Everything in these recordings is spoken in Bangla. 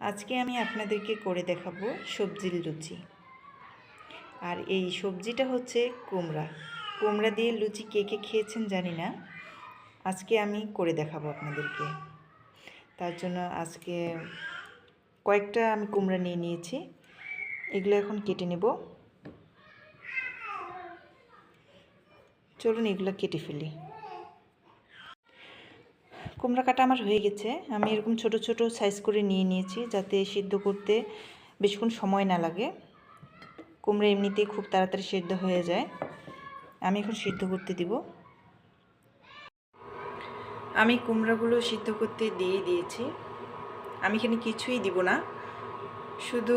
আজকে আমি আপনাদেরকে করে দেখাবো সবজির লুচি। আর এই সবজিটা হচ্ছে কুমড়া। কুমড়া দিয়ে লুচি কে কে খেয়েছেন জানি না। আজকে আমি করে দেখাবো আপনাদেরকে। তার জন্য আজকে কয়েকটা আমি কুমড়া নিয়ে নিয়েছি। এগুলো এখন কেটে নেব। চলুন এগুলো কেটে ফেলি। কুমড়া কাটা আমার হয়ে গেছে। আমি এরকম ছোট ছোট সাইজ করে নিয়ে নিয়েছি যাতে সিদ্ধ করতে বেশিক্ষণ সময় না লাগে। কুমড়া এমনিতেই খুব তাড়াতাড়ি সিদ্ধ হয়ে যায়। আমি এখন সিদ্ধ করতে দিব। আমি কুমড়াগুলো সিদ্ধ করতে দিয়ে দিয়েছি। আমি এখানে কিছুই দিব না। শুধু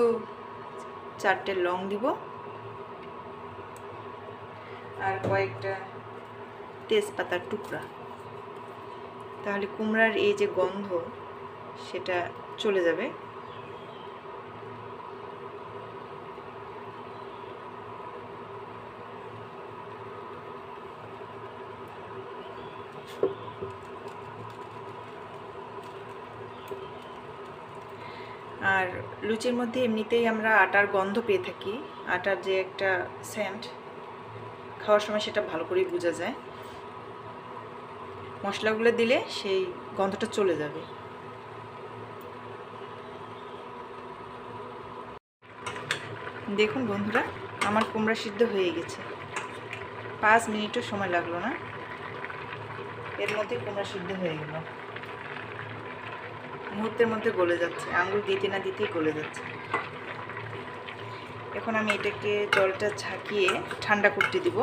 চারটে লং দিব। আর কয়েকটা তেজপাতার টুকরা। তাহলে কুমড়ার এই যে গন্ধ, সেটা চলে যাবে। আর লুচির মধ্যে এমনিতেই আমরা আটার গন্ধ পেয়ে থাকি। আটার যে একটা সেন্ট খাওয়ার সময় সেটা ভালো করেই বোঝা যায়। মশলাগুলো দিলে সেই গন্ধটা চলে যাবে। দেখুন বন্ধুরা, আমার কুমড়া সিদ্ধ হয়ে গেছে। পাঁচ মিনিটও সময় লাগল না। এর মধ্যে কুমড়া সিদ্ধ হয়ে গেল। মুহূর্তের মধ্যে গলে যাচ্ছে। আঙুল দিতে না দিতেই গলে যাচ্ছে। এখন আমি এটাকে জলটা ঝাঁকিয়ে ঠান্ডা করতে দিব।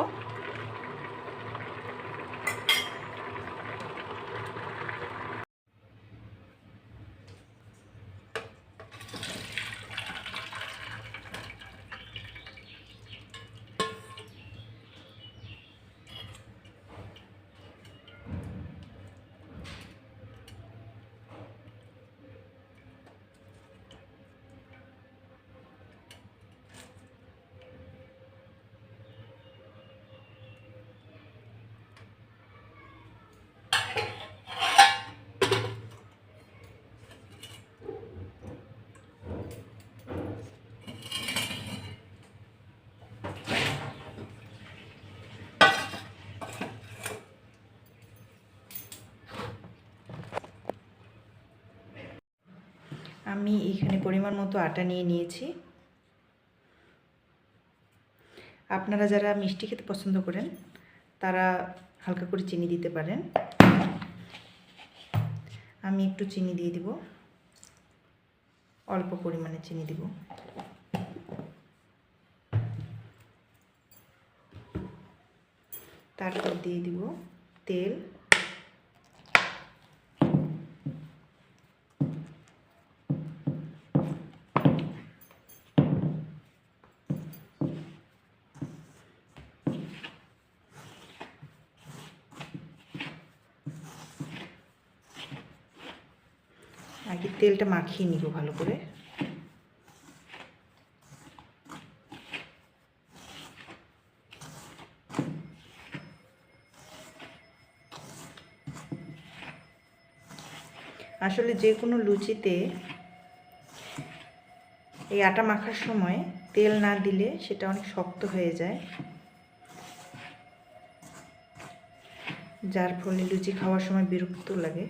আমি এখানে পরিমাণ মতো আটা নিয়ে নিয়েছি। আপনারা যারা মিষ্টি খেতে পছন্দ করেন, তারা হালকা করে চিনি দিতে পারেন। আমি একটু চিনি দিয়ে দিব। অল্প পরিমাণে চিনি দিব। তারপর দিয়ে দিব তেল। আগে তেলটা মাখিয়ে নিব ভালো করে। আসলে যে কোনো লুচিতে এই আটা মাখার সময় তেল না দিলে সেটা অনেক শক্ত হয়ে যায়। যার ফলে লুচি খাওয়ার সময় বিরক্ত লাগে।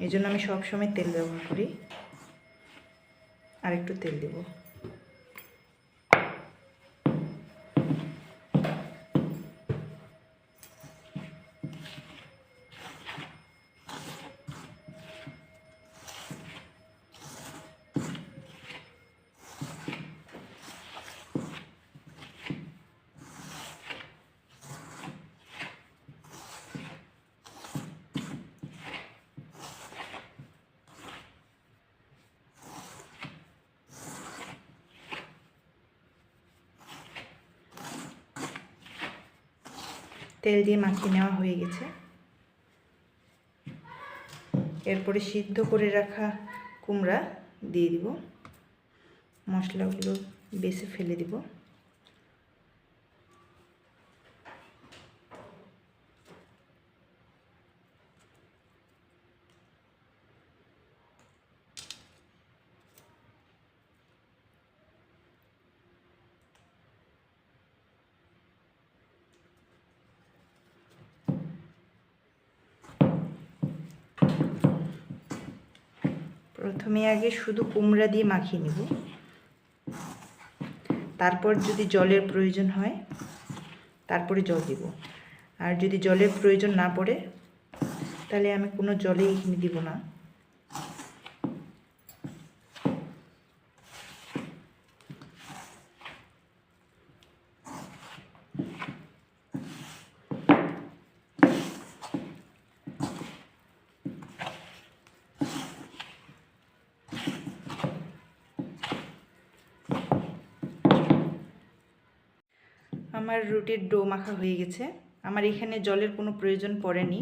এই জন্য আমি সবসময় তেল ব্যবহার করি। আর একটু তেল দেব। তেল দিয়ে মাখিয়ে নেওয়া হয়ে গেছে। এরপরে সিদ্ধ করে রাখা কুমড়া দিয়ে দিব। মশলাগুলো বেছে ফেলে দিব। প্রথমে আগে শুধু কুমড়া দিয়ে মাখিয়ে নেব। তারপর যদি জলের প্রয়োজন হয়, তারপরে জল দিব। আর যদি জলের প্রয়োজন না পড়ে, তাহলে আমি কোনো জলেই এখানে দিব না। আমার রুটির ডো মাখা হয়ে গেছে। আমার এখানে জলের কোনো প্রয়োজন পড়েনি,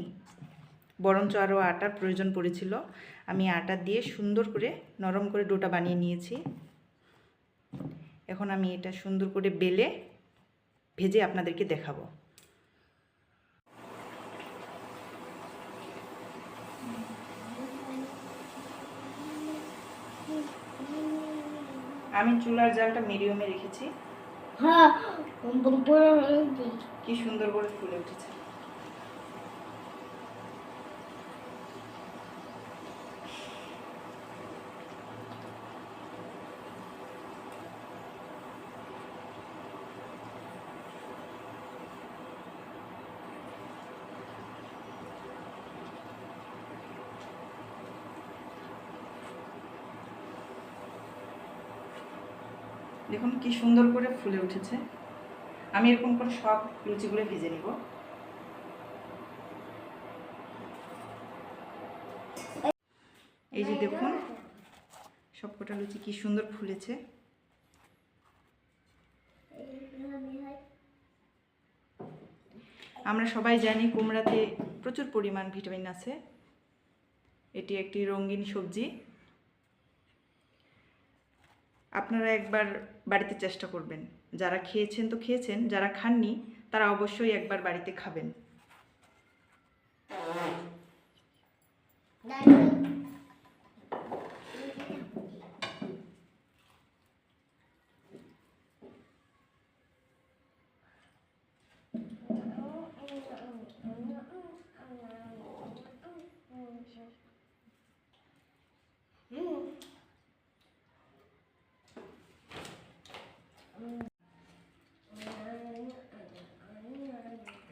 বরঞ্চ আরও আটার প্রয়োজন পড়েছিল। আমি আটা দিয়ে সুন্দর করে নরম করে ডোটা বানিয়ে নিয়েছি। এখন আমি এটা সুন্দর করে বেলে ভেজে আপনাদেরকে দেখাবো। আমি চুলার জালটা মিডিয়ামে রেখেছি। হ্যাঁ কি সুন্দর করে ফুলে উঠেছে। দেখুন কি সুন্দর করে ফুলে উঠেছে। আমি এরকম করে সব লুচিগুলো ভেজে নিব। এই যে দেখুন, সব কটা লুচি কি সুন্দর ফুলেছে। আমরা সবাই জানি কুমড়াতে প্রচুর পরিমাণ ভিটামিন আছে। এটি একটি রঙিন সবজি। আপনারা একবার বাড়িতে চেষ্টা করবেন। যারা খেয়েছেন তো খেয়েছেন, যারা খাননি, তারা অবশ্যই একবার বাড়িতে খাবেন।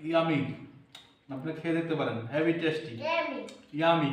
ইয়ামি আপনি খেয়ে দেখতে পারেন হেভি টেস্টি Yummy. ইয়ামি